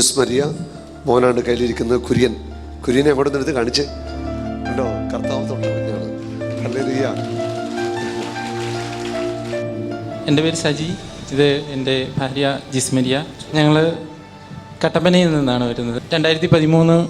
Juice Maria മോനാണ് കയ്യിലിരിക്കുന്നത് കുര്യൻ. കുര്യനെ എവിടെ നിന്നെടുത്ത് കാണിച്ച്? ഉണ്ടോ കർത്താവ് എന്റെ പേര് സജി ഇത് എന്റെ ഭാര്യ ജിസ്മരിയ. ഞങ്ങൾ കട്ടപ്പനയിൽ നിന്നാണ് വരുന്നത്. രണ്ടായിരത്തി പതിമൂന്ന്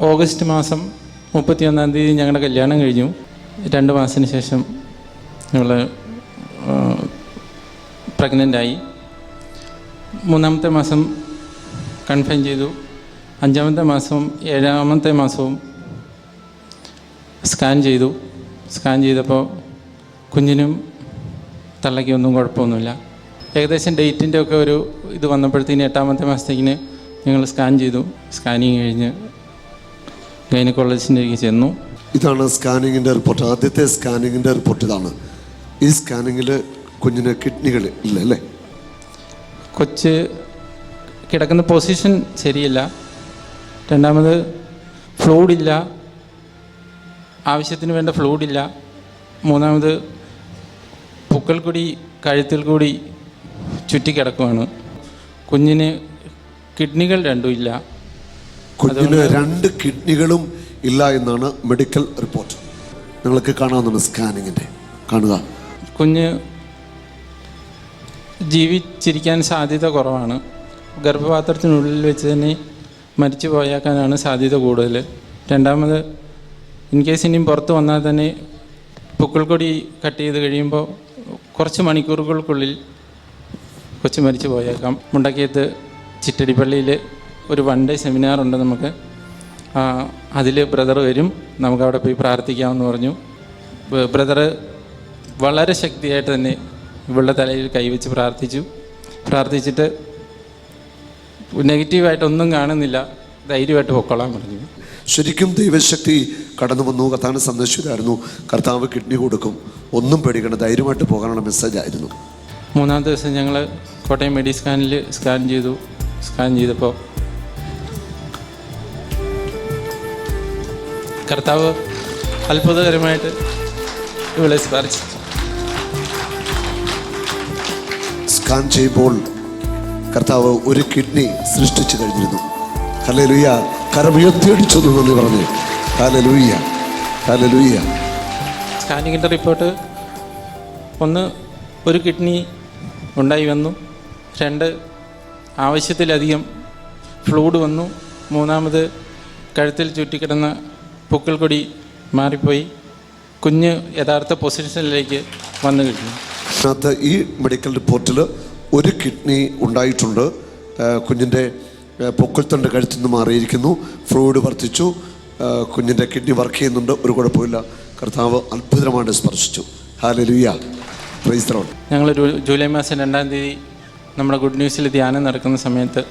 ഓഗസ്റ്റ് മാസം മുപ്പത്തി ഒന്നാം തീയതി ഞങ്ങളുടെ കല്യാണം കഴിഞ്ഞു. രണ്ട് മാസത്തിന് ശേഷം ഞങ്ങൾ പ്രഗ്നന്റായി. മൂന്നാമത്തെ മാസം കൺഫൈൻ ചെയ്തു. അഞ്ചാമത്തെ മാസവും ഏഴാമത്തെ മാസവും സ്കാൻ ചെയ്തു. സ്കാൻ ചെയ്തപ്പോൾ കുഞ്ഞിനും തള്ളയ്ക്ക് ഒന്നും കുഴപ്പമൊന്നുമില്ല. ഏകദേശം ഡേറ്റിന്റെ ഒക്കെ ഒരു ഇത് വന്നപ്പോഴത്തേന് എട്ടാമത്തെ മാസത്തേക്കിന് ഞങ്ങൾ സ്കാൻ ചെയ്തു. സ്കാനിങ് കഴിഞ്ഞ് ഗൈനക്കോളജിന്റെ ചെന്നു. ഇതാണ് സ്കാനിങ്ങിന്റെ റിപ്പോർട്ട് ആദ്യത്തെ സ്കാനിങ്ങിന്റെ റിപ്പോർട്ട് ഇതാണ്. ഈ സ്കാനിങ്ങിൽ കുഞ്ഞിന് കിഡ്നികൾ ഇല്ല അല്ലേ? കൊച്ച് കിടക്കുന്ന പൊസിഷൻ ശരിയല്ല. രണ്ടാമത് ഫ്ലൂഡില്ല ആവശ്യത്തിന് വേണ്ട ഫ്ലൂഡില്ല മൂന്നാമത് പുക്കൾ കൂടി കഴുത്തിൽ കൂടി ചുറ്റിക്കിടക്കുവാണ് കുഞ്ഞിന് കിഡ്നികൾ രണ്ടും ഇല്ല. കുഞ്ഞിന് രണ്ട് കിഡ്നികളും ഇല്ല എന്നാണ് മെഡിക്കൽ റിപ്പോർട്ട് നിങ്ങൾക്ക് കാണാവുന്നതാണ് സ്കാനിങ്ങിന്റെ കാണുക. കുഞ്ഞ് ജീവിച്ചിരിക്കാൻ സാധ്യത കുറവാണ്. ഗർഭപാത്രത്തിനുള്ളിൽ വെച്ച് തന്നെ മരിച്ചു പോയേക്കാനാണ് സാധ്യത കൂടുതൽ. രണ്ടാമത് ഇൻ കേസ് ഇനിയും പുറത്ത് വന്നാൽ തന്നെ പുക്കിൾക്കൊടി കട്ട് ചെയ്ത് കഴിയുമ്പോൾ കുറച്ച് മണിക്കൂറുകൾക്കുള്ളിൽ കൊച്ചു മരിച്ചു പോയേക്കാം. മുണ്ടക്കയത്ത് ചിറ്റടിപ്പള്ളിയിൽ ഒരു വൺ ഡേ സെമിനാറുണ്ട് നമുക്ക്. അതിൽ ബ്രദർ വരും. നമുക്ക് അവിടെ പോയി പ്രാർത്ഥിക്കാമെന്ന് പറഞ്ഞു. ബ്രദർ വളരെ ശക്തിയായിട്ട് തന്നെ ഇവളുടെ തലയിൽ കൈവച്ച് പ്രാർത്ഥിച്ചു. പ്രാർത്ഥിച്ചിട്ട് നെഗറ്റീവായിട്ടൊന്നും കാണുന്നില്ല. ധൈര്യമായിട്ട് പൊക്കോളാൻ പറഞ്ഞു. ശരിക്കും ദൈവശക്തി കടന്നു വന്നു. കർത്താവിന് സന്ദേശിതായിരുന്നു കർത്താവ് കിഡ്നി കൊടുക്കും. ഒന്നും പേടിക്കണം ധൈര്യമായിട്ട് പോകാനുള്ള മെസ്സേജ് ആയിരുന്നു. മൂന്നാം ദിവസം ഞങ്ങൾ കോട്ടയം മെഡി സ്കാനിൽ സ്കാൻ ചെയ്തു. സ്കാൻ ചെയ്തപ്പോൾ കർത്താവ് അത്ഭുതകരമായിട്ട് ഇവളെ സ്പർശിച്ചു സ്കാൻ ചെയ്യുമ്പോൾ കർത്താവ് ഒരു കിഡ്നി സൃഷ്ടിച്ചു കഴിഞ്ഞിരുന്നു. ഹല്ലേലൂയ. കരമുയർത്തിയടിച്ചു എന്ന് പറഞ്ഞു. ഹല്ലേലൂയ. ഹല്ലേലൂയ. സ്കാനിങ്ങിന്റെ റിപ്പോർട്ട്. ഒന്ന് ഒരു കിഡ്നി ഉണ്ടായി വന്നു. രണ്ട് ആവശ്യത്തിലധികം ഫ്ലൂഡ് വന്നു. മൂന്നാമത് കഴുത്തിൽ ചുറ്റിക്കിടന്ന പൂക്കൾ കൊടി മാറിപ്പോയി. കുഞ്ഞ് യഥാർത്ഥ പൊസിഷനിലേക്ക് വന്നു കഴിഞ്ഞു അതിനകത്ത് ഈ മെഡിക്കൽ റിപ്പോർട്ടിൽ ഒരു കിഡ്നി ഉണ്ടായിട്ടുണ്ട്. കുഞ്ഞിന്റെ പൊക്കിൾത്തണ്ട് കഴുത്തിൽ നിന്ന് മാറിയിരിക്കുന്നു. ഫ്ലൂയിഡ് വർദ്ധിച്ചു. കുഞ്ഞിന്റെ കിഡ്നി വർക്ക് ചെയ്യുന്നുണ്ട്. ഒരു കുഴപ്പമില്ല കർത്താവ് അത്ഭുതമായിട്ട് സ്പർശിച്ചു. ഹാലലുയ്യ പ്രൈസ് ഞങ്ങൾ ജൂലൈ മാസം രണ്ടാം തീയതി നമ്മുടെ ഗുഡ് ന്യൂസിൽ ധ്യാനം നടക്കുന്ന സമയത്ത്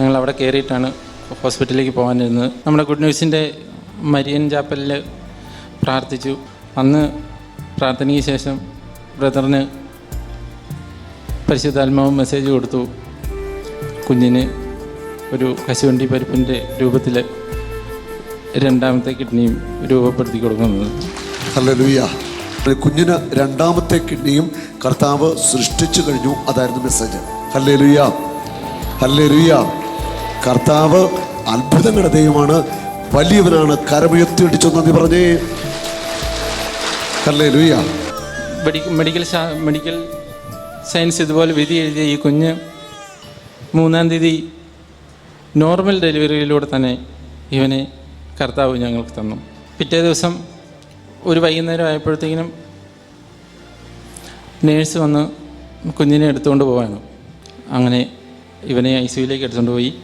ഞങ്ങൾ അവിടെ കയറിയിട്ടാണ് ഹോസ്പിറ്റലിലേക്ക് പോകാനിരുന്നത്. നമ്മുടെ ഗുഡ് ന്യൂസിന്റെ മരിയൻ ചാപ്പലിൽ പ്രാർത്ഥിച്ചു. അന്ന് പ്രാർത്ഥനയ്ക്ക് ശേഷം ബ്രദറിന് പരിശുദ്ധാത്മാവ് മെസ്സേജ് കൊടുത്തു. കുഞ്ഞിന് ഒരു കശുവണ്ടി പരിപ്പിന്റെ രൂപത്തിൽ രണ്ടാമത്തെ കിഡ്നിയും രൂപപ്പെടുത്തി കൊടുക്കുന്നത്. ഹല്ലേലൂയ കുഞ്ഞിന് രണ്ടാമത്തെ കിഡ്നിയും കർത്താവ് സൃഷ്ടിച്ചു കഴിഞ്ഞു. അതായിരുന്നു മെസ്സേജ് ഹല്ലേലൂയ ഹല്ലേലൂയ കർത്താവ് അത്ഭുതങ്ങളുടെ ദൈവമാണ്. വലിയവനാണ്. കരമുയർത്തി നന്ദി പറഞ്ഞേ. Hallelujah medical medical medical science ഇതുപോലെ വിധി എഴുതിയ ഈ കുഞ്ഞ് മൂന്നാം തീയതി നോർമൽ ഡെലിവറിയിലൂടെ തന്നെ ഇവനെ കർത്താവ് ഞങ്ങൾക്ക് തന്നു. പിറ്റേ ദിവസം ഒരു വൈകുന്നേരം ആയപ്പോഴത്തേക്കിനും നേഴ്സ് വന്ന് കുഞ്ഞിനെ എടുത്തുകൊണ്ട് പോവാണ്. അങ്ങനെ ഇവനെ ഐ സിയിലേക്ക് എടുത്തുകൊണ്ട് പോയി.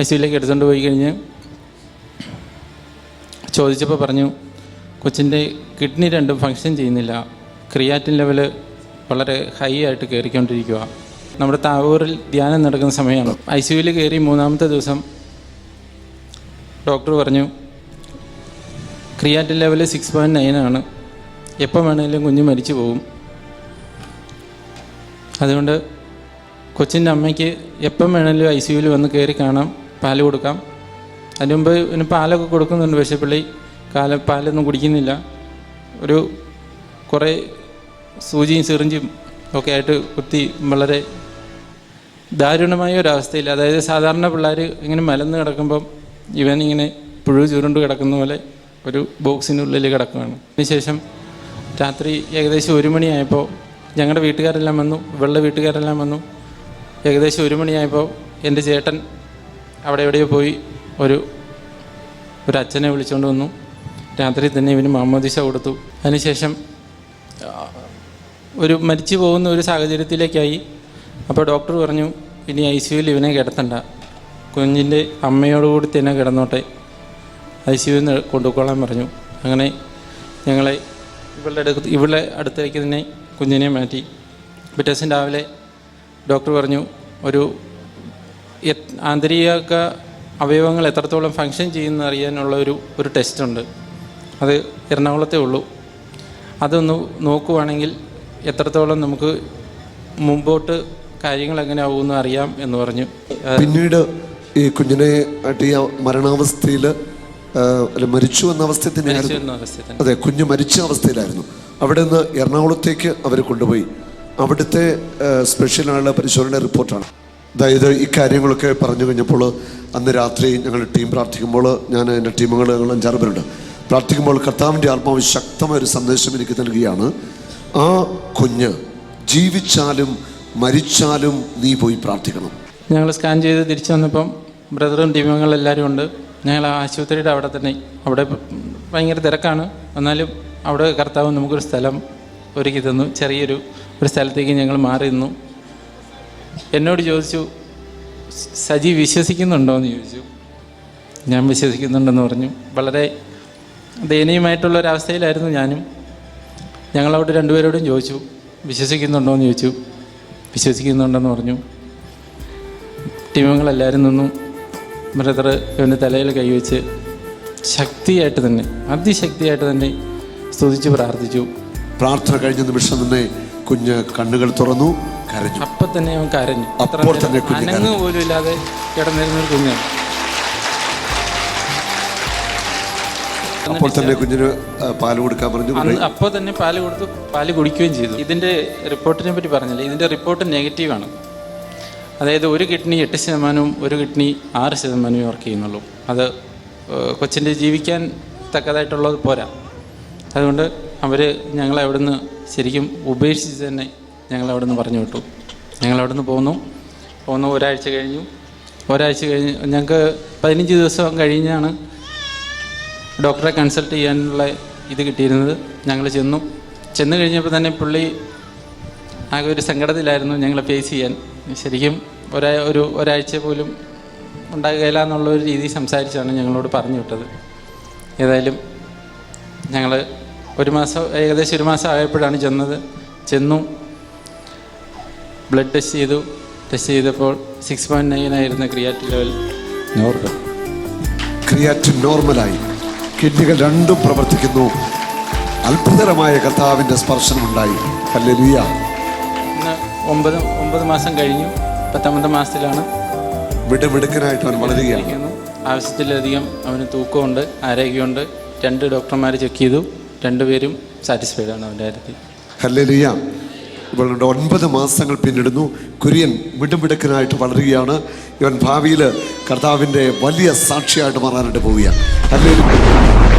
ഐ സിയിലേക്ക് എടുത്തുകൊണ്ട് പോയി കഴിഞ്ഞ് ചോദിച്ചപ്പോൾ പറഞ്ഞു കൊച്ചിന്റെ കിഡ്നി രണ്ടും ഫങ്ഷൻ ചെയ്യുന്നില്ല. ക്രിയാറ്റിൻ ലെവൽ വളരെ ഹൈ ആയിട്ട് കയറിക്കൊണ്ടിരിക്കുക നമ്മുടെ താവൂരിൽ ധ്യാനം നടക്കുന്ന സമയമാണ്. ഐ സിയുവിൽ കയറി മൂന്നാമത്തെ ദിവസം ഡോക്ടർ പറഞ്ഞു creatine level six point nine ആണ്. എപ്പം വേണമെങ്കിലും കുഞ്ഞ് മരിച്ചു പോകും. അതുകൊണ്ട് കൊച്ചിന്റെ അമ്മയ്ക്ക് എപ്പം വേണമെങ്കിലും ഐ സിയുവിൽ വന്ന് കയറി കാണാം പാൽ കൊടുക്കാം. അതിനു മുമ്പ് ഇവന് പാലൊക്കെ കൊടുക്കുന്നുണ്ട് പക്ഷേ കാല പാലൊന്നും കുടിക്കുന്നില്ല. ഒരു കുറേ സൂചിയും സിറിഞ്ചും ഒക്കെ ആയിട്ട് കുത്തി വളരെ ദാരുണമായ ഒരവസ്ഥയിൽ അതായത് സാധാരണ പിള്ളേർ ഇങ്ങനെ മലന്ന് കിടക്കുമ്പം ഇവൻ ഇങ്ങനെ പുഴു ചുരുണ്ട് കിടക്കുന്ന പോലെ ഒരു ബോക്സിനുള്ളിൽ കിടക്കുകയാണ്. അതിനുശേഷം രാത്രി ഏകദേശം ഒരു മണിയായപ്പോൾ ഞങ്ങളുടെ വീട്ടുകാരെല്ലാം വന്നു വെള്ള വീട്ടുകാരെല്ലാം വന്നു. ഏകദേശം ഒരു മണിയായപ്പോൾ എന്റെ ചേട്ടൻ അവിടെ എവിടെയോ പോയി ഒരു ഒരു അച്ഛനെ വിളിച്ചുകൊണ്ട് വന്നു. രാത്രി തന്നെ ഇവന് മാമോദിശ കൊടുത്തു. അതിനുശേഷം ഒരു മരിച്ചു പോകുന്ന ഒരു സാഹചര്യത്തിലേക്കായി. അപ്പോൾ ഡോക്ടർ പറഞ്ഞു ഇനി ഐ സിയുവിൽ ഇവനെ കിടത്തണ്ട. കുഞ്ഞിന്റെ അമ്മയോടുകൂടി തന്നെ കിടന്നോട്ടെ. ഐ സിയുവിൽ നിന്ന് കൊണ്ടുപോകാൻ പറഞ്ഞു. അങ്ങനെ ഞങ്ങളെ ഇവളുടെ അടുത്ത് ഇവളുടെ അടുത്തേക്ക് തന്നെ കുഞ്ഞിനെ മാറ്റി. പിറ്റേസിൻ രാവിലെ ഡോക്ടർ പറഞ്ഞു ഒരു ആന്തരിക അവയവങ്ങൾ എത്രത്തോളം ഫങ്ഷൻ ചെയ്യുന്ന അറിയാനുള്ള ഒരു ഒരു ടെസ്റ്റ് ഉണ്ട്. അത് എറണാകുളത്തേ ഉള്ളൂ. അതൊന്ന് നോക്കുവാണെങ്കിൽ എത്രത്തോളം നമുക്ക് മുമ്പോട്ട് കാര്യങ്ങൾ എങ്ങനെ ആവുമെന്ന് അറിയാം എന്ന് പറഞ്ഞു. പിന്നീട് ഈ കുഞ്ഞിനെ ആയിട്ട് ഈ മരണാവസ്ഥയിൽ അല്ല മരിച്ചു എന്ന അവസ്ഥയിൽ തന്നെ അതെ കുഞ്ഞ് മരിച്ച അവസ്ഥയിലായിരുന്നു. അവിടെ നിന്ന് എറണാകുളത്തേക്ക് അവർ കൊണ്ടുപോയി. അവിടുത്തെ സ്പെഷ്യലായുള്ള പരിശോധന റിപ്പോർട്ടാണ്. അതായത് ഈ കാര്യങ്ങളൊക്കെ പറഞ്ഞു കഴിഞ്ഞപ്പോൾ അന്ന് രാത്രി ഞങ്ങൾ ടീം പ്രാർത്ഥിക്കുമ്പോൾ ഞാൻ എന്റെ ടീമുകൾ ഞങ്ങൾ അഞ്ചാറ് പേരുണ്ട്. പ്രാർത്ഥിക്കുമ്പോൾ കർത്താവിന്റെ ആത്മാവ് ശക്തമായ ഒരു സന്ദേശം എനിക്ക് നൽകുകയാണ്. ആ കുഞ്ഞ് ജീവിച്ചാലും മരിച്ചാലും നീ പോയി പ്രാർത്ഥിക്കണം. ഞങ്ങൾ സ്കാൻ ചെയ്ത് തിരിച്ചു വന്നപ്പം ബ്രദറും ടീമുകളും എല്ലാവരും ഉണ്ട്. ഞങ്ങൾ ആശുപത്രിയുടെ അവിടെ തന്നെ. അവിടെ ഭയങ്കര തിരക്കാണ്. എന്നാലും അവിടെ കർത്താവ് നമുക്കൊരു സ്ഥലം ഒരുക്കി തന്നു. ചെറിയൊരു ഒരു സ്ഥലത്തേക്ക് ഞങ്ങൾ മാറി നിന്നു. എന്നോട് ചോദിച്ചു സജി വിശ്വസിക്കുന്നുണ്ടോ എന്ന് ചോദിച്ചു. ഞാൻ വിശ്വസിക്കുന്നുണ്ടെന്ന് പറഞ്ഞു. വളരെ ദയനീയമായിട്ടുള്ള ഒരവസ്ഥയിലായിരുന്നു ഞാനും. ഞങ്ങളവിടെ രണ്ടുപേരോടും ചോദിച്ചു വിശ്വസിക്കുന്നുണ്ടോ എന്ന് ചോദിച്ചു. വിശ്വസിക്കുന്നുണ്ടെന്ന് പറഞ്ഞു. ടീമുകളെല്ലാവരും നിന്നും. ബ്രദർ ഇവന്റെ തലയിൽ കൈവച്ച് ശക്തിയായിട്ട് തന്നെ അതിശക്തിയായിട്ട് തന്നെ സ്തുതിച്ച് പ്രാർത്ഥിച്ചു. പ്രാർത്ഥന കഴിഞ്ഞ നിമിഷം തന്നെ കുഞ്ഞ് കണ്ണുകൾ തുറന്നു കരഞ്ഞു. അപ്പം തന്നെ അവൻ കരഞ്ഞു. അപ്പോൾ തന്നെ കുഞ്ഞു അനങ്ങ്. പോലും ഇല്ലാതെ കിടന്നിരുന്നൊരു കുഞ്ഞാണ്. അപ്പോൾ തന്നെ കുഞ്ഞിന് പാൽ കൊടുക്കാൻ പറഞ്ഞു അപ്പൊ അപ്പോൾ തന്നെ പാൽ കൊടുത്തു പാൽ കുടിക്കുകയും ചെയ്തു. ഇതിന്റെ റിപ്പോർട്ടിനെ പറ്റി പറഞ്ഞില്ല? ഇതിന്റെ റിപ്പോർട്ട് നെഗറ്റീവാണ് അതായത് ഒരു കിഡ്നി എട്ട് ശതമാനവും ഒരു കിഡ്നി ആറ് ശതമാനവും വർക്ക് ചെയ്യുന്നുള്ളൂ. അത് കൊച്ചിന്റെ ജീവിക്കാൻ തക്കതായിട്ടുള്ളത് പോരാ. അതുകൊണ്ട് അവർ ഞങ്ങളെ അവിടുന്ന് ശരിക്കും ഉപേക്ഷിച്ച് തന്നെ ഞങ്ങളെ അവിടുന്ന് പറഞ്ഞു വിട്ടു. ഞങ്ങൾ അവിടുന്ന് പോന്നു. പോന്നു. ഒരാഴ്ച കഴിഞ്ഞു. ഒരാഴ്ച കഴിഞ്ഞ് ഞങ്ങൾക്ക് പതിനഞ്ച് ദിവസം കഴിഞ്ഞാണ് ഡോക്ടറെ കൺസൾട്ട് ചെയ്യാനുള്ള ഇത് കിട്ടിയിരുന്നത്. ഞങ്ങൾ ചെന്നു. ചെന്ന് കഴിഞ്ഞപ്പോൾ തന്നെ പുള്ളി ആകെ ഒരു സങ്കടത്തിലായിരുന്നു ഞങ്ങളെ ഫേസ് ചെയ്യാൻ. ശരിക്കും ഒരാ ഒരു ഒരാഴ്ച പോലും ഉണ്ടാകുകയില്ല എന്നുള്ള ഒരു രീതി സംസാരിച്ചാണ് ഞങ്ങളോട് പറഞ്ഞു വിട്ടത്. ഏതായാലും ഞങ്ങൾ ഒരു മാസം ഏകദേശം ഒരു മാസം ആയപ്പോഴാണ് ചെന്നത്. ചെന്നു. ബ്ലഡ് ടെസ്റ്റ് ചെയ്തു. ടെസ്റ്റ് ചെയ്തപ്പോൾ സിക്സ് പോയിന്റ് നയൻ ആയിരുന്ന ക്രിയാറ്റ് ലെവൽ നോർമൽ ക്രിയാറ്റിൻ നോർമലായി കിഡ്നികൾ രണ്ടും പ്രവർത്തിക്കുന്നു. അത്ഭുതകരമായ കർത്താവിന്റെ സ്പർശനമുണ്ടായി. ഹല്ലേലൂയ. ഇന്ന് ഒമ്പത് ഒമ്പത് മാസം കഴിഞ്ഞു. പത്തൊമ്പത് മാസത്തിലാണ്. മിടുമിടുക്കനായിട്ട് അവൻ വളരുകയാണ്. ആവശ്യത്തിലധികം അവന് തൂക്കമുണ്ട് ആരോഗ്യമുണ്ട്. രണ്ട് ഡോക്ടർമാർ ചെക്ക് ചെയ്തു. രണ്ടുപേരും സാറ്റിസ്ഫൈഡ് ആണ് അവന്റെ കാര്യത്തിൽ. ഹല്ലേലൂയ. ഇവളുടെ ഒൻപത് മാസങ്ങൾ പിന്നിടുന്നു. കുര്യൻ മിടുമിടുക്കനായിട്ട് വളരുകയാണ്. ഇവൻ ഭാവിയിൽ കർത്താവിന്റെ വലിയ സാക്ഷിയായിട്ട് മാറാനായിട്ട് പോവുകയാണ്. ഹല്ലേലൂയ.